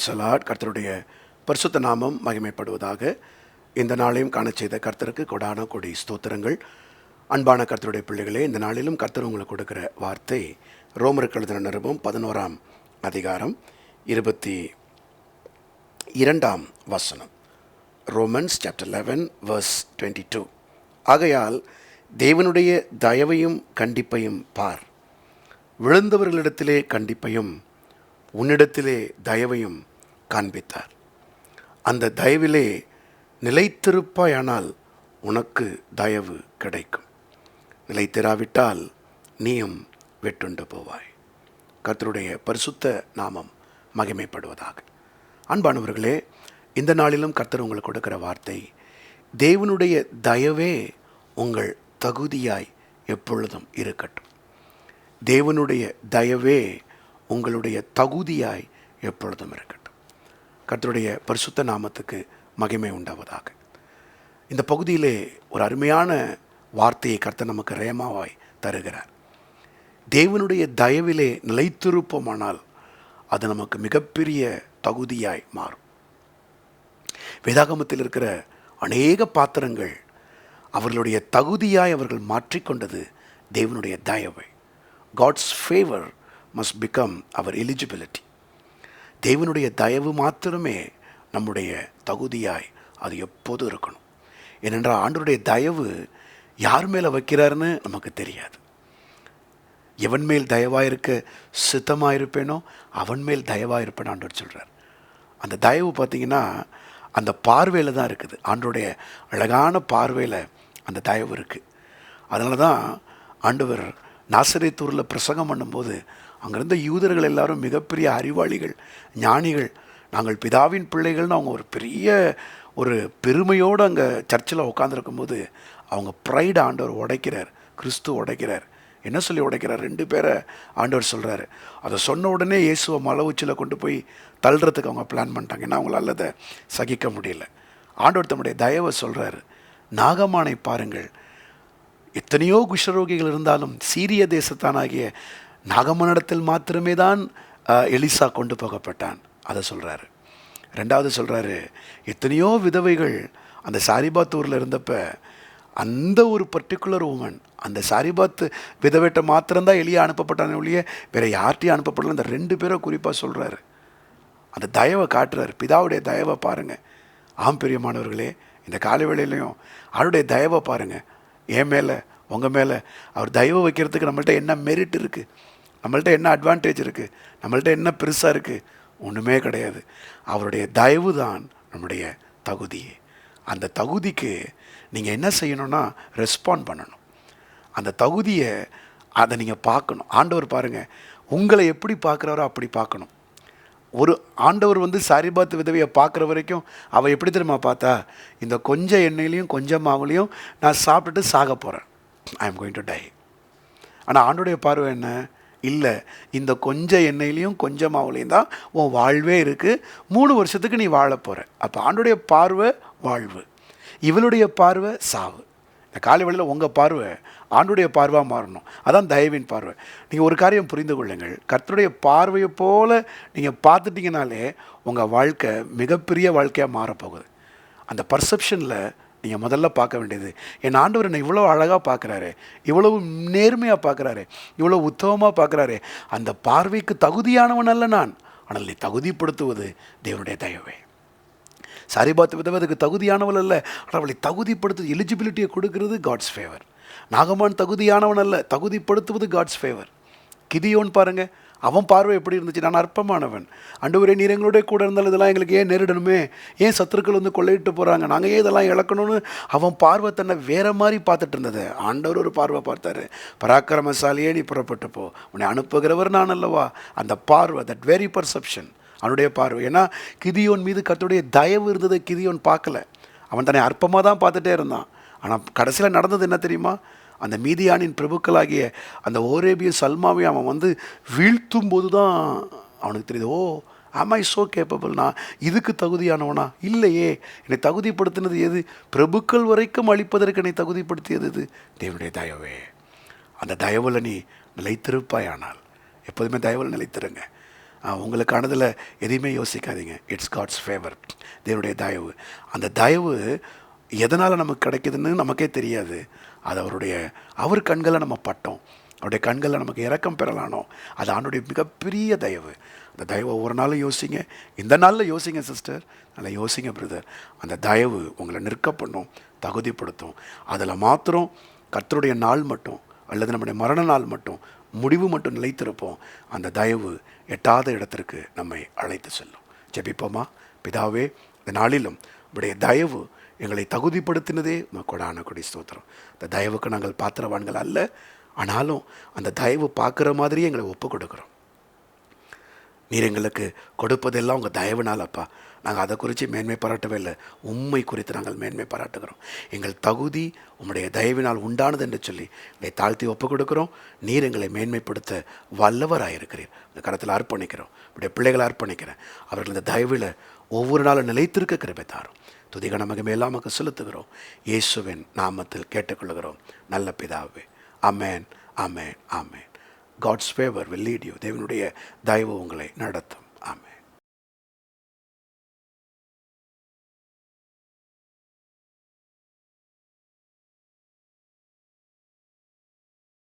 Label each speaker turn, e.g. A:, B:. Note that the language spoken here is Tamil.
A: பிரைசலாட் கர்த்தருடைய பரிசுத்த நாமம் மகிமைப்படுவதாக இந்த நாளையும் காண செய்த கர்த்தருக்கு கொடான கொடி ஸ்தோத்திரங்கள். அன்பான கர்த்தருடைய பிள்ளைகளே இந்த நாளிலும் கர்த்தர் உங்களுக்கு கொடுக்கிற வார்த்தை ரோமருக்கு எழுதின நிருபம் பதினோராம் அதிகாரம் இருபத்தி இரண்டாம் வசனம். Romans chapter eleven verse twenty two ஆகையால் தேவனுடைய தயவையும் கண்டிப்பையும் பார். விழுந்தவர்களிடத்திலே கண்டிப்பையும் உன்னிடத்திலே தயவையும் காண்பித்தார். அந்த தயவிலே நிலைத்திருப்பாயானால் உனக்கு தயவு கிடைக்கும். நிலைத்திராவிட்டால் நீயும் வெட்டுண்டு போவாய். கர்த்தருடைய பரிசுத்த நாமம் மகிமைப்படுவதாக. அன்பானவர்களே இந்த நாளிலும் கர்த்தர் உங்களுக்கு கொடுக்கிற வார்த்தை தேவனுடைய தயவே உங்கள் தகுதியாய் எப்பொழுதும் இருக்கட்டும். தேவனுடைய தயவே உங்களுடைய தகுதியாய் எப்பொழுதும் இருக்கட்டும். கர்த்தருடைய பரிசுத்த நாமத்துக்கு மகிமை உண்டாவதாக. இந்த பகுதியிலே ஒரு அருமையான வார்த்தையை கர்த்தர் நமக்கு ரேமாவாய் தருகிறார். தேவனுடைய தயவிலே நிலைத்திருப்போமானால் அது நமக்கு மிகப்பெரிய தகுதியாய் மாறும். வேதாகமத்தில் இருக்கிற அநேக பாத்திரங்கள் அவர்களுடைய தகுதியாய் அவர்கள் மாற்றிக்கொண்டது தேவனுடைய தயவை. காட்ஸ் ஃபேவர் மஸ்ட் பிகம் அவர் எலிஜிபிலிட்டி தேவனுடைய தயவு மாத்திரமே நம்முடைய தகுதியாய் அது எப்போதும் இருக்கணும். ஏனென்றால் ஆண்டருடைய தயவு யார் மேலே வைக்கிறாருன்னு நமக்கு தெரியாது. எவன் மேல் தயவாக இருக்க சித்தமாக இருப்பேனோ அவன் மேல் தயவாக இருப்பேன் ஆண்டவர் சொல்கிறார் அந்த தயவு பார்த்தீங்கன்னா அந்த பார்வையில் தான் இருக்குது. ஆண்டோடைய அழகான பார்வையில் அந்த தயவு இருக்குது அதனால தான் ஆண்டவர் நாசரேத்தூரில் பிரசங்கம் பண்ணும்போது அங்கிருந்த யூதர்கள் எல்லாரும் மிகப்பெரிய அறிவாளிகள் ஞானிகள். நாங்கள் பிதாவின் பிள்ளைகள்னு அவங்க ஒரு பெரிய ஒரு பெருமையோடு அங்கே சர்ச்சில் உட்காந்துருக்கும் போது அவங்க ப்ரைட் ஆண்டவர் உடைக்கிறார் கிறிஸ்து உடைக்கிறார். என்ன சொல்லி உடைக்கிறார்? ரெண்டு பேரை ஆண்டவர் சொல்கிறாரு அதை சொன்ன உடனே இயேசுவை மலை உச்சியில் கொண்டு போய் தள்ளுறதுக்கு அவங்க பிளான் பண்ணிட்டாங்க. ஏன்னா அவங்களால அதை சகிக்க முடியல. ஆண்டவர் தம்முடைய தயவை சொல்கிறாரு நாகமானை பாருங்கள். எத்தனையோ குஷ்டரோகிகள் இருந்தாலும் சீரிய தேசத்தானாகிய நாகமனிடத்தில் மாத்திரமே தான் எலிசா கொண்டு போகப்பட்டான். அதை சொல்கிறாரு ரெண்டாவது சொல்கிறாரு எத்தனையோ விதவைகள் அந்த சாரிபாத்தூரில் இருந்தப்ப அந்த ஒரு பர்டிகுலர் உமன் அந்த சாரிபாத் விதவைட்ட மாத்திரம்தான் எளிய அனுப்பப்பட்டான ஒழிய வேறு யார்ட்டையும் அனுப்பப்படல. அந்த ரெண்டு பேரை குறிப்பாக சொல்கிறாரு அந்த தயவை காட்டுறாரு. பிதாவுடைய தயவை பாருங்கள் ஆம் பெரியமானவர்களே இந்த காலை வேளையிலையும் அவருடைய தயவை பாருங்கள் என் மேலே உங்கள் மேலே அவர் தயவு வைக்கிறதுக்கு நம்மள்ட்ட என்ன மெரிட் இருக்குது நம்மள்ட்ட என்ன அட்வான்டேஜ் இருக்குது நம்மள்ட்ட என்ன பெருசாக இருக்குது ஒன்றுமே கிடையாது. அவருடைய தயவு தான் நம்முடைய தகுதி. அந்த தகுதிக்கு நீங்கள் என்ன செய்யணும்னா ரெஸ்பாண்ட் பண்ணணும். அந்த தகுதியை அதை நீங்கள் பார்க்கணும். ஆண்டவர் பாருங்கள் உங்களை எப்படி பார்க்குறாரோ அப்படி பார்க்கணும். ஒரு ஆண்டவர் வந்து சாரிபாத் விதவையை பார்க்குற வரைக்கும் அவள் எப்படி தெரியுமா பார்த்தா இந்த கொஞ்சம் எண்ணெயிலையும் கொஞ்சம் மாவுலையும் நான் சாப்பிட்டுட்டு சாக போகிறேன் I am going to die ஆனால் ஆண்டுடைய பார்வை என்ன? இல்லை இந்த கொஞ்சம் எண்ணெயிலையும் கொஞ்சம் மாவுலையும் தான் உன் வாழ்வே இருக்குது மூணு வருஷத்துக்கு நீ வாழ போகிற அப்போ ஆண்டுடைய பார்வை வாழ்வு. இவளுடைய பார்வை சாவு. இந்த காலை வேளையில் உங்கள் பார்வை ஆண்டுடைய பார்வையாக மாறணும். அதான் தயவின் பார்வை. நீங்கள் ஒரு காரியம் புரிந்து கொள்ளுங்கள். கர்த்தருடைய பார்வையை போல் நீங்கள் பார்த்துட்டிங்கனாலே உங்கள் வாழ்க்கை மிகப்பெரிய வாழ்க்கையாக மாறப்போகுது அந்த பர்செப்ஷனில் நீங்கள் முதல்ல பார்க்க வேண்டியது. என் ஆண்டவர் என்னை இவ்வளோ அழகாக பார்க்குறாரு. இவ்வளவு நேர்மையாக பார்க்குறாரு. இவ்வளோ உத்தமமாக பார்க்குறாரு. அந்த பார்வைக்கு தகுதியானவன் அல்ல நான். ஆனால் நீ தகுதிப்படுத்துவது தேவனுடைய தயவே. சரிபாத்து விதவதுக்கு தகுதியானவள் அல்ல. ஆனால் அவளை தகுதிப்படுத்து எலிஜிபிலிட்டியை கொடுக்கறது காட்ஸ் ஃபேவர் நாகமான் தகுதியானவன் அல்ல. தகுதிப்படுத்துவது காட்ஸ் ஃபேவர் கிதியோன் பாருங்கள் அவன் பார்வை எப்படி இருந்துச்சு? நான் அற்பமானவன். அண்டுவரே நீர் எங்களோட கூட இருந்தால் இதெல்லாம் எங்களுக்கு ஏன் நேரிடணுமே? ஏன் சத்துருக்கள் வந்து கொள்ளையிட்டு போகிறாங்க நாங்கள் ஏன் இதெல்லாம் இழக்கணும்னு அவன் பார்வை தன்னை வேற மாதிரி பார்த்துட்டு இருந்தது. ஆண்டவர் ஒரு பார்வை பார்த்தாரு. பராக்கிரமசாலியே நீ புறப்பட்டு போ. உன்னை அனுப்புகிறவர் நான் அல்லவா? அந்த பார்வை தட் வெரி பர்செப்ஷன் அவனுடைய பார்வை. ஏன்னா கிதியோன் மீது கத்துடைய தயவு இருந்ததை கிதியோன் பார்க்கல. அவன் தன்னை அற்பமாக தான் பார்த்துட்டே இருந்தான். ஆனால் கடைசியில் நடந்தது என்ன தெரியுமா? அந்த மீதியானின் பிரபுக்களாகிய அந்த ஓரேபிய சல்மாவை அவன் வந்து வீழ்த்தும் போது தான் அவனுக்கு தெரியுது ஓ ஆம் ஐ ஸோ கேப்பபிள்னா இதுக்கு தகுதியானவனா? இல்லையே என்னை தகுதிப்படுத்தினது எது? பிரபுக்கள் வரைக்கும் அளிப்பதற்கு என்னை தகுதிப்படுத்தியது எது? தேவனுடைய தயவே அந்த தயவில் நீ நிலைத்திருப்பாயானால் எப்போதுமே தயவில் நிலைத்திருங்க. உங்களுக்கானதில் எதையுமே யோசிக்காதீங்க. இட்ஸ் காட்ஸ் ஃபேவர் தேவனுடைய தயவு. அந்த தயவு எதனால் நமக்கு கிடைக்குதுன்னு நமக்கே தெரியாது. அது அவருடைய அவர் கண்களை நம்ம பட்டோம். அவருடைய கண்களில் நமக்கு இரக்கம் பெறலானோ? அது ஆண்டுடைய மிகப்பெரிய தயவு. அந்த தயவை ஒவ்வொரு நாளும் யோசிங்க. இந்த நாளில் யோசிங்க சிஸ்டர் நல்லா யோசிங்க பிரதர் அந்த தயவு உங்களை நிற்க பண்ணும் தகுதிப்படுத்தும். அதில் மாத்திரம் கர்த்தருடைய நாள் மட்டும் அல்லது நம்முடைய மரண நாள் மட்டும் முடிவு மட்டும் நிலைத்திருப்போம். அந்த தயவு எட்டாத இடத்திற்கு நம்மை அழைத்து செல்லும். ஜெபிப்போமா? பிதாவே இந்த நாளிலும் உடைய தயவு எங்களை தகுதிப்படுத்தினதே கொடான கொடி ஸ்தோத்திரம். இந்த தயவுக்கு நாங்கள் பாத்திரவான்கள் அல்ல ஆனாலும் அந்த தயவு பார்க்குற மாதிரியே எங்களை ஒப்பு கொடுக்குறோம் நீர் எங்களுக்கு கொடுப்பதெல்லாம் உங்கள் தயவுனால் அப்பா. நாங்கள் அதை குறித்து மேன்மை பாராட்டவே இல்லை. உண்மை குறித்து நாங்கள் மேன்மை பாராட்டுகிறோம். எங்கள் தகுதி உம்முடைய தயவினால் உண்டானது என்று சொல்லி எங்களை தாழ்த்தி ஒப்பு கொடுக்குறோம் நீர் எங்களை மேன்மைப்படுத்த வல்லவராயிருக்கிறீர் இந்த கரத்தில் அர்ப்பணிக்கிறோம். உடைய பிள்ளைகளை அர்ப்பணிக்கிறேன். அவர்கள் இந்த தயவில் ஒவ்வொரு நாளும் நிலைத்திருக்க கிருபை தாரும். துதிக நமக்கு மேலாமக்கு செலுத்துகிறோம். இயேசுவின் நாமத்தில் கேட்டுக்கொள்கிறோம் நல்ல பிதாவே அமேன் அமேன் அமேன் God's favour will lead you தேவனுடைய தயவு உங்களை நடத்தும்.